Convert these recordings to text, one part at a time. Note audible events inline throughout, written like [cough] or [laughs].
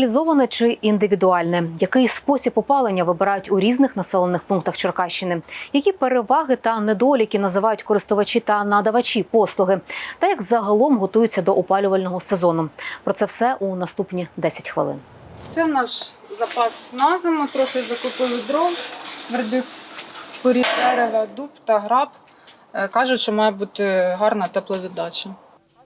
Централізоване чи індивідуальне? Який спосіб опалення вибирають у різних населених пунктах Черкащини? Які переваги та недоліки називають користувачі та надавачі послуги? Та як загалом готуються до опалювального сезону? Про це все у наступні 10 хвилин. Це наш запас на зиму. Трохи закупили дров, твердих порід дерева, дуб та граб. Е, Кажуть, що має бути гарна тепловіддача.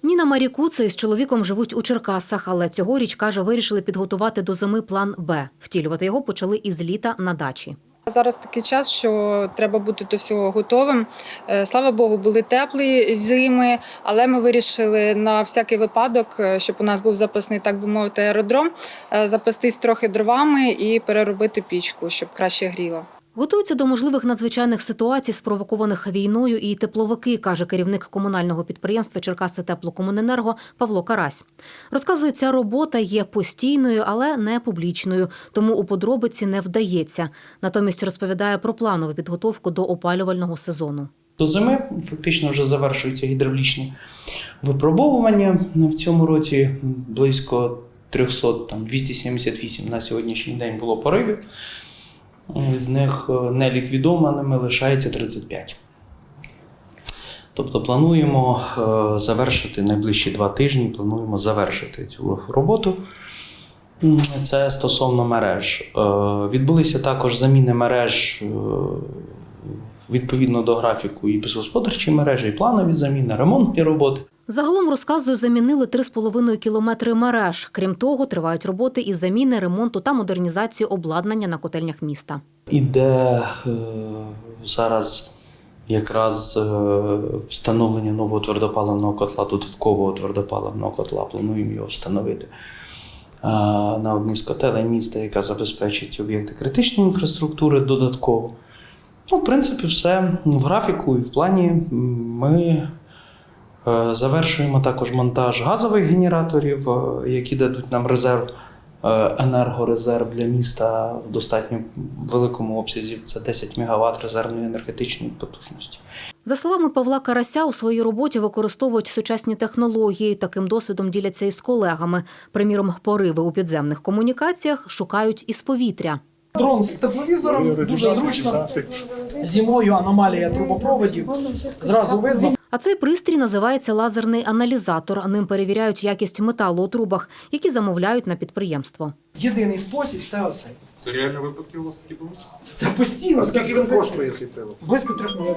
Ніна Марікуца із чоловіком живуть у Черкасах, але цьогоріч каже, вирішили підготувати до зими план Б. Втілювати його почали із літа на дачі. Зараз такий час, що треба бути до всього готовим. Е, Слава Богу, були теплі зими, але ми вирішили на всякий випадок, е, щоб у нас був запасний, так би мовити, аеродром, е, запастись трохи дровами і переробити пічку, щоб краще гріло. Готуються до можливих надзвичайних ситуацій, спровокованих війною, і тепловики, каже керівник комунального підприємства Черкаси Теплокомуненерго Павло Карась. Розказує, ця робота є постійною, але не публічною, тому у подробиці не вдається. Натомість розповідає про планову підготовку до опалювального сезону. До зими фактично вже завершуються гідравлічні випробовування. В цьому році близько 300, там 278 на сьогоднішній день було поривів. З них е, неліквідованими лишається 35. Тобто плануємо е, завершити найближчі два тижні, плануємо завершити цю роботу. Це стосовно мереж. Е, Відбулися також заміни мереж відповідно до графіку і безгосподарчі мережі, і планові заміни, ремонтні роботи. Загалом розказує, замінили 3,5 кілометри мереж. Крім того, тривають роботи із заміни, ремонту та модернізації обладнання на котельнях міста. Іде е, зараз якраз е, встановлення нового твердопаливного котла, додаткового твердопаливного котла. Плануємо його встановити е, на одній з котелень міста, яка забезпечить об'єкти критичної інфраструктури додатково. Ну, в принципі, все в графіку і в плані ми завершуємо також монтаж газових генераторів, е, які дадуть нам резерв е, енергорезерв для міста в достатньо великому обсязі. Це 10 МВт резервної енергетичної потужності. За словами Павла Карася, у своїй роботі використовують сучасні технології. Таким досвідом діляться із колегами. Приміром, пориви у підземних комунікаціях шукають із повітря. Дрон з тепловізором дуже зручно. Зимою аномалія трубопроводів. Зразу видно. А цей пристрій називається лазерний аналізатор. Ним перевіряють якість металу у трубах, які замовляють на підприємство. Єдиний спосіб це оцей. Це реально випадки у вас такі були? Це постійно. Скільки він коштує цей прилад? Близько трьох мільйонів.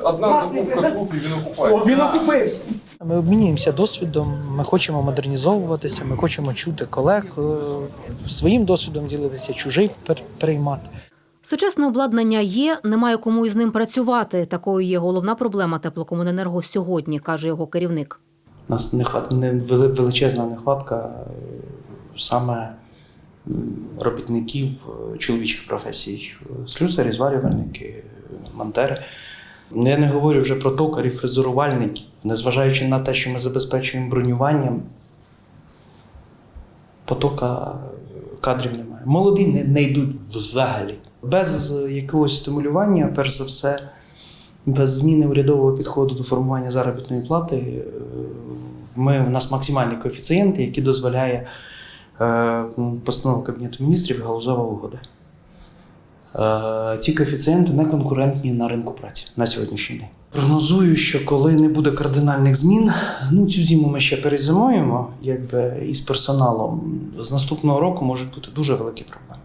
Одна закупка клуб він окупає. О, він окупився. Ми обмінюємося досвідом, ми хочемо модернізовуватися, ми хочемо чути колег, е, своїм досвідом ділитися, чужий пер- переймати. Сучасне обладнання є, немає кому із ним працювати. Такою є головна проблема теплокомуненерго сьогодні, каже його керівник. У нас не, величезна нехватка е, саме робітників е, чоловічих професій, Е, слюсарі, зварювальники, монтери. Ну, Я не говорю вже про токарів, фрезерувальників, незважаючи на те, що ми забезпечуємо бронюванням, потока кадрів немає. Молоді не, не йдуть взагалі. Без е, якогось стимулювання, перш за все, без зміни урядового підходу до формування заробітної плати, е, ми, у нас максимальні коефіцієнти, які дозволяє е, постанова Кабінету міністрів галузова угода. Е, ці коефіцієнти не конкурентні на ринку праці на сьогоднішній день. Прогнозую, що коли не буде кардинальних змін, ну цю зиму ми ще перезимуємо, якби із персоналом. З наступного року можуть бути дуже великі проблеми.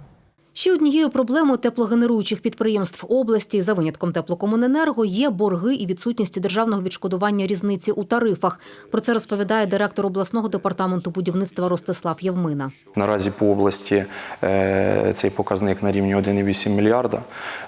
Ще однією проблемою теплогенеруючих підприємств області за винятком теплокомуненерго є борги і відсутність державного відшкодування різниці у тарифах. Про це розповідає директор обласного департаменту будівництва Ростислав Євмина. Наразі по області е, цей показник на рівні 1,8 мільярда.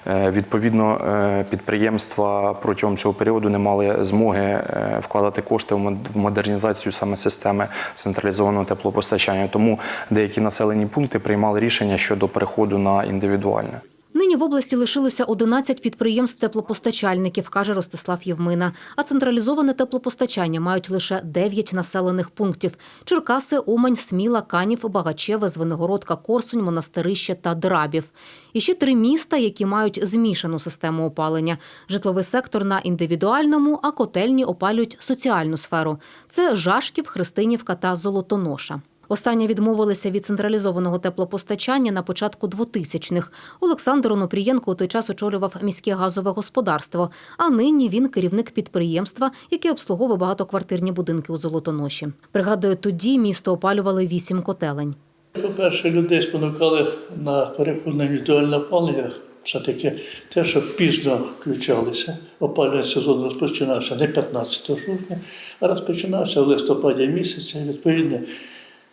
Е, Відповідно, е, підприємства протягом цього періоду не мали змоги вкладати кошти в модернізацію саме системи централізованого теплопостачання. Тому деякі населені пункти приймали рішення щодо переходу на індивідуальне. Нині в області лишилося 11 підприємств теплопостачальників, каже Ростислав Євмина. А централізоване теплопостачання мають лише 9 населених пунктів: Черкаси, Умань, Сміла, Канів, Багачеве, Звенигородка, Корсунь, Монастирище та Драбів. І ще три міста, які мають змішану систему опалення. Житловий сектор на індивідуальному, а котельні опалюють соціальну сферу. Це Жашків, Христинівка та Золотоноша. Останні відмовилися від централізованого теплопостачання на початку 2000-х. Олександр Онопрієнко у той час очолював міське газове господарство, а нині він керівник підприємства, яке обслуговує багатоквартирні будинки у Золотоноші. Пригадує, тоді місто опалювали вісім котелень. По-перше, людей спонукали на переход на індивідуальне опалення. Все-таки те, що пізно включалися, опалювальний сезон розпочинався не 15 жовтня, а розпочинався в листопаді місяці. І, Відповідно,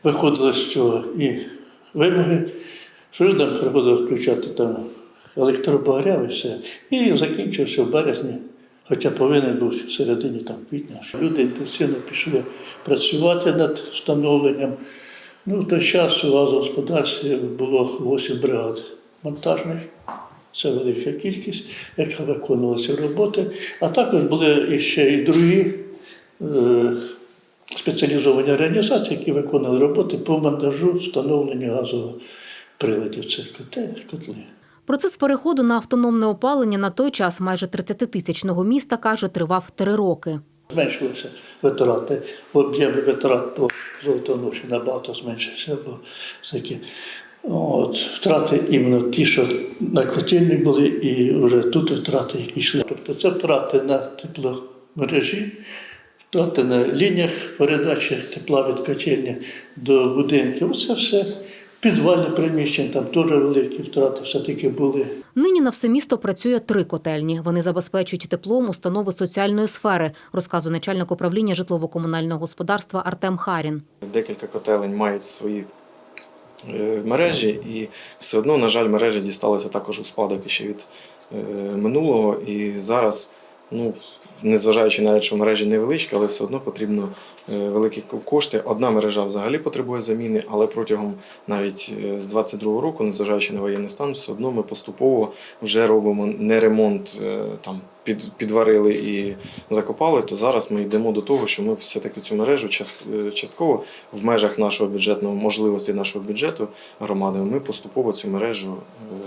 виходили з цього і вимоги, що людям приходило включати там електробагряв і все. І закінчився в березні, хоча повинен був в середині там квітня. Люди інтенсивно пішли працювати над встановленням. Ну, в той час у газогосподарстві було 8 бригад монтажних. Це велика кількість, яка виконувала ці роботи. А також були ще і другі е, спеціалізовані організації, які виконували роботи по монтажу встановленню газових приладів. Коте- котли. Процес переходу на автономне опалення на той час майже 30-тисячного міста, каже, тривав три роки. Зменшилися витрати, об'єм витрат по золотоноші набагато зменшився, бо такі от, втрати іменно ті, що на котельні були, і вже тут втрати, які йшли. Тобто це втрати на тепломережі, втрати на лініях передачі тепла від котельні до будинків. Оце все. Підвальне приміщення, там теж великі втрати все-таки були. Нині на все місто працює три котельні. Вони забезпечують теплом установи соціальної сфери, розказує начальник управління житлово-комунального господарства Артем Харін. Декілька котелень мають свої е, мережі, і все одно, на жаль, мережі дісталися також у спадок ще від е, минулого. І зараз, ну, незважаючи навіть, що мережі невеличкі, але все одно потрібно е, великі кошти. Одна мережа взагалі потребує заміни, але протягом навіть е, з 22-го року, незважаючи на воєнний стан, все одно ми поступово вже робимо не ремонт е, там. Під, підварили і закопали, то зараз ми йдемо до того, що ми все-таки цю мережу е, частково в межах нашого бюджетного можливості нашого бюджету громади, ми поступово цю мережу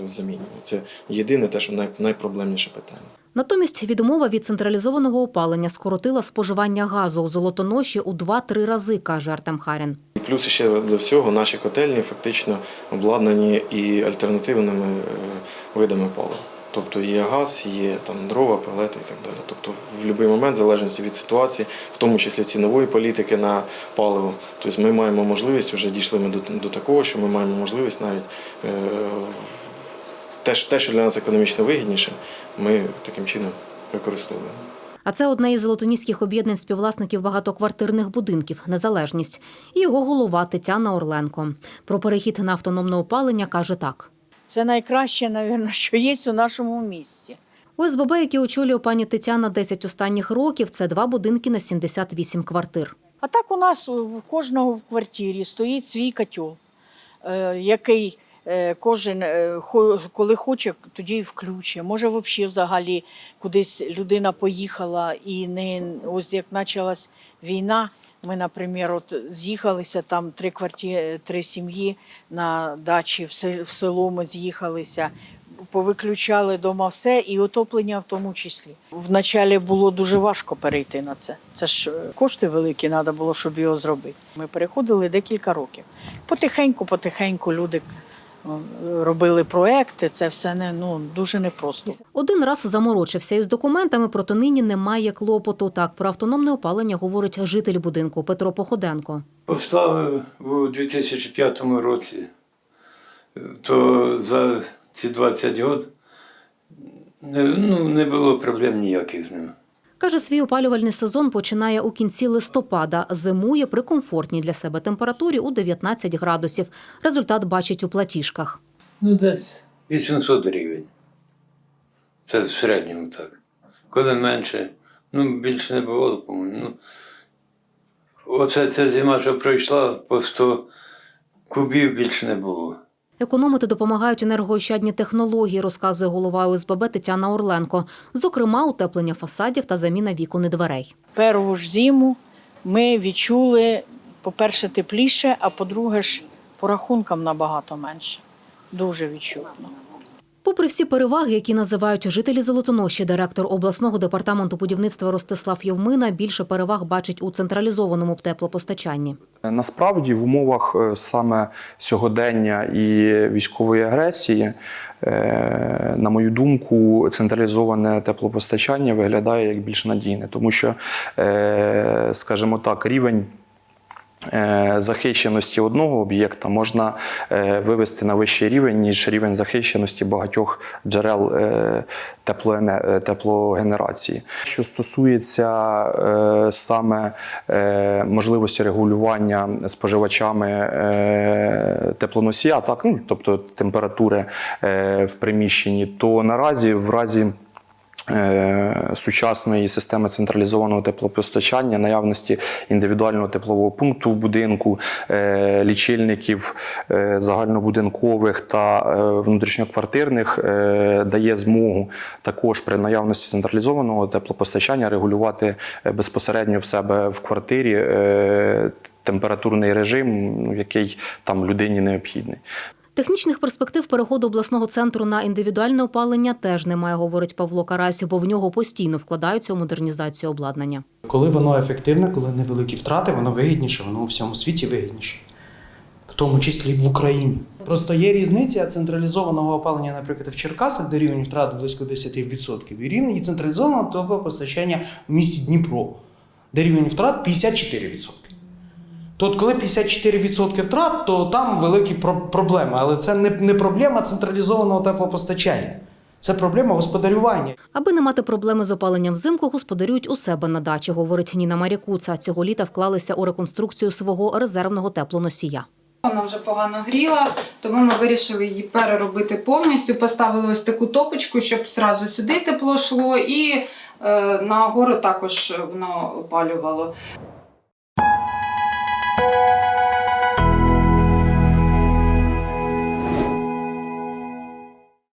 е, замінюємо. Це єдине те, що най, найпроблемніше питання. Натомість відмова від централізованого опалення скоротила споживання газу у Золотоноші у 2-3 рази, каже Артем Харін. І плюс ще до всього наші котельні фактично обладнані і альтернативними е, видами палива. Тобто є газ, є там дрова, пелети і так далі. Тобто в будь-який момент, в залежності від ситуації, в тому числі цінової політики на паливо, тобто ми маємо можливість, вже дійшли ми до, до такого, що ми маємо можливість навіть е, те, що- для нас економічно вигідніше, ми таким чином використовуємо. А це одне із золотоніських об'єднань співвласників багатоквартирних будинків Незалежність і його голова Тетяна Орленко. Про перехід на автономне опалення каже так. Це найкраще, мабуть, [laughs] що є у нашому місті. ОСББ, які очолює пані Тетяна 10 останніх років, це два будинки на 78 квартир. А так у нас у кожного в квартирі стоїть свій котел, е, який е, кожен, е, коли хоче, тоді включить. Може, взагалі взагалі кудись людина поїхала і не ось як почалась війна. Ми, наприклад, от з'їхалися там три квартири, три сім'ї на дачі в село ми з'їхалися. Повиключали дома все і отоплення в тому числі. Вначалі було дуже важко перейти на це. Це ж е, кошти великі треба було, щоб його зробити. Ми переходили декілька років. Потихеньку, потихеньку люди робили проекти. Це все не ну дуже непросто. Один раз заморочився із документами, проте нині немає клопоту. Так про автономне опалення говорить житель будинку Петро Походенко. Поставив у 2005 році, то за ці 20 років не, ну, не було проблем ніяких з ним. Каже, свій опалювальний сезон починає у кінці листопада. Зимує при комфортній для себе температурі у 19 градусів. Результат бачить у платіжках. Ну, десь 800 гривень. Це в середньому так. Коли менше, ну більше не було, по-моєму. Ну, оце ця зима, що пройшла, по 100 кубів більше не було. Економити допомагають енергоощадні технології, розказує голова ОСББ Тетяна Орленко. Зокрема, утеплення фасадів та заміна вікон і дверей. Першу ж зиму ми відчули, по-перше, тепліше, а по-друге, ж по рахункам набагато менше. Дуже відчутно. Попри всі переваги, які називають жителі Золотоноші, директор обласного департаменту будівництва Ростислав Євмина більше переваг бачить у централізованому теплопостачанні. Насправді, в умовах е, саме сьогодення і військової агресії, е, на мою думку, централізоване теплопостачання виглядає як більш надійне, тому що, е, скажімо так, рівень. Е, Захищеності одного об'єкта можна е, вивести на вищий рівень, ніж рівень захищеності багатьох джерел е, теплогенерації. Що стосується саме можливості регулювання споживачами теплоносія, так, ну, тобто температури в приміщенні, то наразі в разі сучасної системи централізованого теплопостачання, наявності індивідуального теплового пункту в будинку, е, лічильників е, загальнобудинкових та е, внутрішньоквартирних е, дає змогу також при наявності централізованого теплопостачання регулювати е, безпосередньо в себе в квартирі е, температурний режим, який там людині необхідний. Технічних перспектив переходу обласного центру на індивідуальне опалення теж немає, говорить Павло Карась, бо в нього постійно вкладаються у модернізацію обладнання. Коли воно ефективне, коли невеликі втрати, воно вигідніше, воно у всьому світі вигідніше. В тому числі в Україні. Просто є різниця централізованого опалення, наприклад, в Черкасах, де рівень втрат близько 10%, і рівень централізованого теплопостачання в місті Дніпро, де рівень втрат 54%. То от коли 54% втрат, то там великі про- проблеми. Але це не, не проблема централізованого теплопостачання, це проблема господарювання. Аби не мати проблеми з опаленням взимку, господарюють у себе на дачі, говорить Ніна Марякуца. Цього літа вклалися у реконструкцію свого резервного теплоносія. Вона вже погано гріла, тому ми вирішили її переробити повністю. Поставили ось таку топочку, щоб зразу сюди тепло йшло, і е, на гору також воно опалювало.